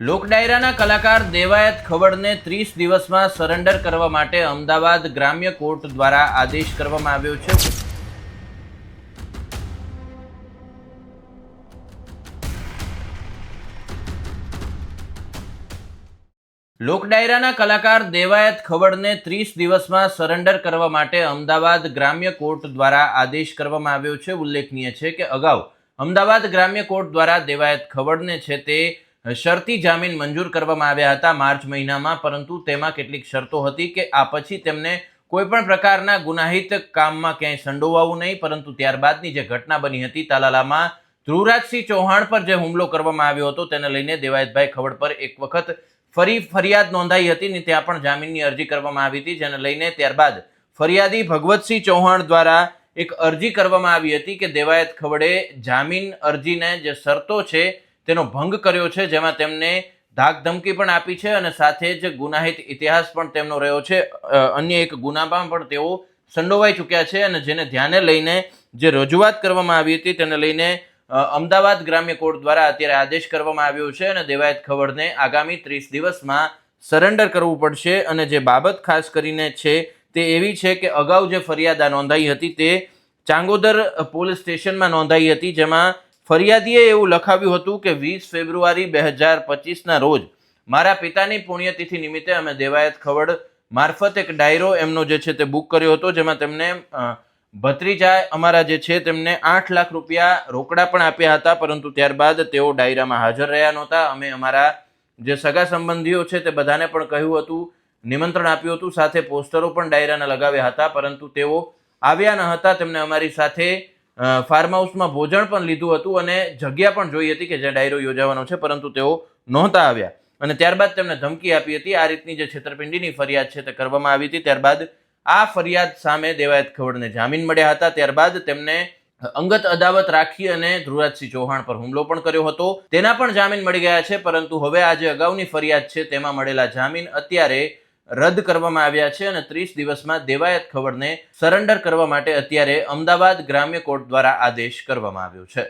લોકડાયરાના કલાકાર દેવાયત ખવડને ત્રીસ દિવસમાં સરેન્ડર કરવા માટે અમદાવાદ ગ્રામ્ય કોર્ટ દ્વારા આદેશ કરવામાં આવ્યો છે. લોકડાયરાના કલાકાર દેવાયત ખવડને ત્રીસ દિવસમાં સરેન્ડર કરવા માટે અમદાવાદ ગ્રામ્ય કોર્ટ દ્વારા આદેશ કરવામાં આવ્યો છે. ઉલ્લેખનીય છે કે અગાઉ અમદાવાદ ગ્રામ્ય કોર્ટ દ્વારા દેવાયત ખવડને છે તે શરતી જામીન મંજૂર કરવામાં આવ્યા હતા માર્ચ મહિનામાં, પરંતુ તેમાં કેટલીક શરતો હતી કે આ પછી તેમને કોઈ પણ પ્રકારના ગુનાહિત કામમાં ક્યાંય સંડોવાવું નહીં, પરંતુ ત્યારબાદની જે ઘટના બની હતી તાલાલામાં, ધ્રુવરાજસિંહ ચૌહાણ પર જે હુમલો કરવામાં આવ્યો હતો તેને લઈને દેવાયતભાઈ ખવડ પર એક વખત ફરી ફરિયાદ નોંધાઈ હતી ને ત્યાં પણ જામીનની અરજી કરવામાં આવી હતી, જેને લઈને ત્યારબાદ ફરિયાદી ભગવતસિંહ ચૌહાણ દ્વારા એક અરજી કરવામાં આવી હતી કે દેવાયત ખવડે જામીન અરજીને જે શરતો છે તેનો ભંગ કર્યો છે, જેમાં તેમને ધાકધમકી પણ આપી છે અને સાથે જ ગુનાહિત ઇતિહાસ પણ તેમનો રહ્યો છે. અન્ય એક ગુનામાં પણ તેઓ સંડોવાઈ ચૂક્યા છે અને જેને ધ્યાને લઈને જે રજૂઆત કરવામાં આવી હતી તેને લઈને અમદાવાદ ગ્રામ્ય કોર્ટ દ્વારા અત્યારે આદેશ કરવામાં આવ્યો છે અને દેવાયત ખવડને આગામી ત્રીસ દિવસમાં સરેન્ડર કરવું પડશે અને જે બાબત ખાસ કરીને છે તે એવી છે કે અગાઉ જે ફરિયાદ નોંધાઈ હતી તે ચાંગોદર પોલીસ સ્ટેશનમાં નોંધાઈ હતી, જેમાં ફરિયાદીએ એવું લખાવ્યું હતું કે વીસ ફેબ્રુઆરી બે હજાર પચીસના રોજ મારા પિતાની પુણ્યતિથિ નિમિત્તે અમે દેવાયત ખવડ મારફત એક ડાયરો એમનો જે છે તે બુક કર્યો હતો, જેમાં તેમને ભત્રીજા અમારા જે છે તેમને આઠ લાખ રૂપિયા રોકડા પણ આપ્યા હતા, પરંતુ ત્યારબાદ તેઓ ડાયરામાં હાજર રહ્યા નહોતા. અમે અમારા જે સગા સંબંધીઓ છે તે બધાને પણ કહ્યું હતું, નિમંત્રણ આપ્યું હતું, સાથે પોસ્ટરો પણ ડાયરાના લગાવ્યા હતા, પરંતુ તેઓ આવ્યા ન હતા. તેમને અમારી સાથે ફાર્મ હાઉસમાં ભોજન પણ લીધું હતું અને જગ્યા પણ જોઈ હતી કે જ્યાં ડાયરો યોજાવાનો છે, પરંતુ તેઓ નહોતા આવ્યા. અને ત્યારબાદ તેમને ધમકી આપી હતી. આ રીતની જે છેતરપિંડીની ફરિયાદ છે તે કરવામાં આવી હતી. ત્યારબાદ આ ફરિયાદ સામે દેવાયત ખવડને જામીન મળ્યા હતા. ત્યારબાદ તેમને અંગત અદાવત રાખી અને ધ્રુવરાજસિંહ ચૌહાણ પર હુમલો પણ કર્યો હતો. તેના પણ જામીન મળી ગયા છે, પરંતુ હવે આ જે અગાઉની ફરિયાદ છે તેમાં મળેલા જામીન અત્યારે રદ કરવામાં આવ્યા છે અને ત્રીસ દિવસમાં દેવાયત ખવડને સરેન્ડર કરવા માટે અત્યારે અમદાવાદ ગ્રામ્ય કોર્ટ દ્વારા આદેશ કરવામાં આવ્યો છે.